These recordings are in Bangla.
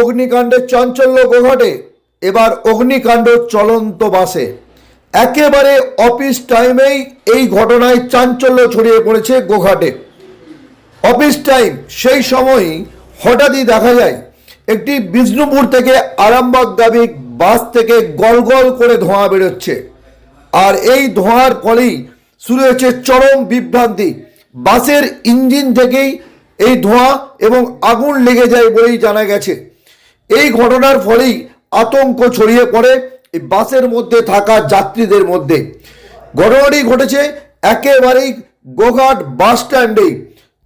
অগ্নিকাণ্ডের চাঞ্চল্য গোঘাটে এবার অগ্নিকাণ্ড চলন্ত বাসে। একেবারে অফিস টাইমেই এই ঘটনায় চাঞ্চল্য ছড়িয়ে পড়েছে গোঘাটে। অফিস টাইম সেই সময়ই হঠাৎই দেখা যায়, একটি বিষ্ণুপুর থেকে আরামবাগগামী বাস থেকে গল গল করে ধোঁয়া বেরোচ্ছে। আর এই ধোঁয়ার ফলেই শুরু হয়েছে চরম বিভ্রান্তি। বাসের ইঞ্জিন থেকেই এই ধোঁয়া এবং আগুন লেগে যায় বলেই জানা গেছে। এই ঘটনার ফলেই আতঙ্ক ছড়িয়ে পড়ে এই বাসের মধ্যে থাকা যাত্রীদের মধ্যে। ঘটনাটি ঘটেছে একেবারেই গোঘাট বাস স্ট্যান্ডেই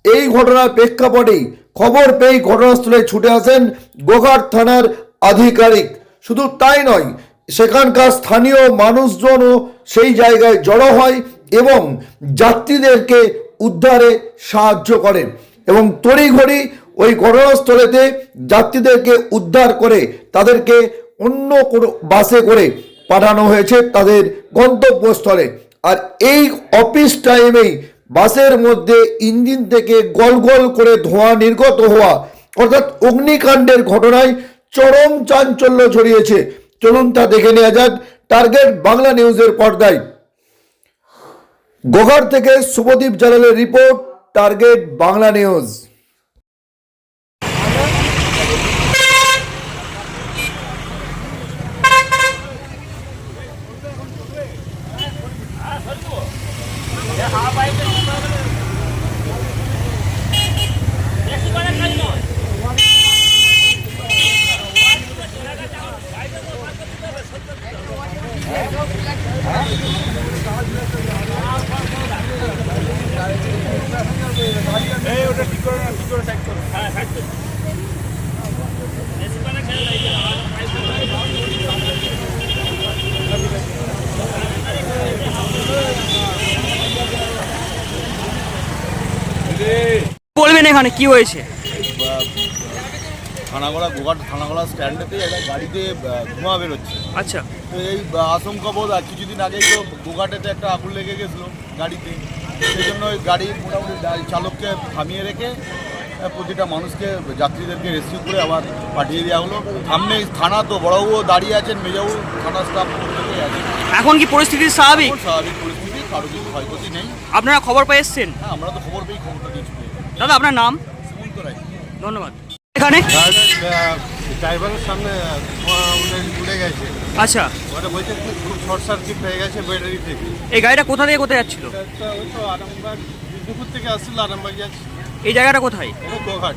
এই ঘটনার প্রেক্ষাপটেই খবর পেয়ে ঘটনাস্থলে ছুটে আসেন গোঘাট থানার আধিকারিক। শুধু তাই নয়, সেখানকার স্থানীয় মানুষজনও সেই জায়গায় জড়ো হয় এবং যাত্রীদেরকে উদ্ধারে সাহায্য করেন এবং তড়িঘড়ি ওই ঘটনাস্থলেতে যাত্রীদেরকে উদ্ধার করে তাদেরকে অন্য কোনো বাসে করে পাঠানো হয়েছে তাদের গন্তব্যস্থলে। আর এই অফিস টাইমেই বাসের মধ্যে ইঞ্জিন থেকে গল গল করে ধোঁয়া নির্গত হওয়া, অর্থাৎ অগ্নিকাণ্ডের ঘটনায় চরম চাঞ্চল্য ছড়িয়েছে। চলুন তা দেখে নেওয়া যাক টার্গেট বাংলা নিউজের পর্দায়। গোঘাট থেকে শুভদীপ জালালের report, target Bangla news. Thank you. বলবেন এখানে কি হয়েছে? থানাগড়া গোঘাট থানাগড়া স্ট্যান্ডেতে একটা গাড়িতে আহ, ধোঁয়া বেরোচ্ছে। আচ্ছা। তো এই আহ, আশঙ্কা বোধ আর কিছুদিন আগেই তো গোঘাটেতে একটা আগুন লেগে গেছিল গাড়িতে। সেই জন্য ওই গাড়ি মোটামুটি চালককে থামিয়ে রেখে প্রতিটা মানুষকে যাত্রীদেরকে রেস্কিউ করে আবার পাঠিয়ে দেওয়া হলো। সামনে থানা তো বড়বাবুও দাঁড়িয়ে আছেন মেজাবু থানা স্টাফ প্রত্যেকেই আছে। এখন কি পরিস্থিতি স্বাভাবিক? স্বাভাবিক পরিস্থিতি কারও কিছু ক্ষয়ক্ষতি নেই। আপনারা খবর পেয়ে এসছেন? হ্যাঁ আমরা তো খবর পেয়ে খবরটা দিচ্ছি দাদা আপনার নাম? ধন্যবাদ। এখানে? ড্রাইভারের সামনে উড়ে গেছে। আচ্ছা। ওটা বলছে খুব শর্ট সার্কিট হয়ে গেছে ব্যাটারি থেকে। এই গাড়িটা কোথা থেকে কোথায় যাচ্ছিল? থেকে আসছিল আরামবাগ যাচ্ছে। এই জায়গাটা কোথায়? গোঘাট।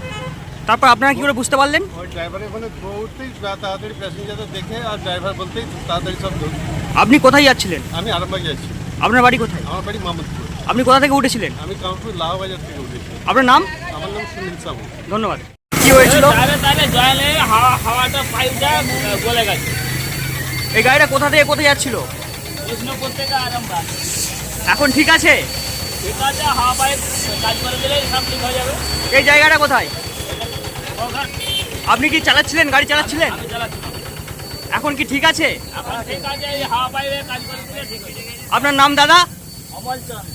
তারপর আপনারা কি করে বুঝতে পারলেন? ওই ড্রাইভারের ওখানে উঠতেই বা- তাড়াতাড়ি প্যাসেঞ্জারদের দেখে আর ড্রাইভার বলতেই তাড়াতাড়ি সব আপনি কোথায় যাচ্ছিলেন? আমি আরামবাগ যাচ্ছি। আপনার বাড়ি কোথায়? আমার বাড়ি মাহমুদপুর আপনি কোথা থেকে উঠেছিলেন? আমি কাউন্টুর লাহবাজার থেকে উঠেছি। আপনার নাম? আমার নাম সুনীল সাহু। ধন্যবাদ। কি হয়েছিল? তাহলে তাহলে জয়ালে হাওয়া হাওয়াটা পাইপটা গলে গেছে। এই গাড়িটা কোথা থেকে কোথায় যাচ্ছিল? বিষ্ণুপুর থেকে আরামবাগ। এখন ঠিক আছে? ঠিক আছে হাওয়া পাইপ কাজ করে দিলে সব ঠিক হয়ে যাবে। এই জায়গাটা কোথায়? আপনি কি চালাচ্ছিলেন? গাড়ি চালাচ্ছিলেন? এখন কি ঠিক আছে? হয়ে আপনার নাম দাদা? অমল চন্দ।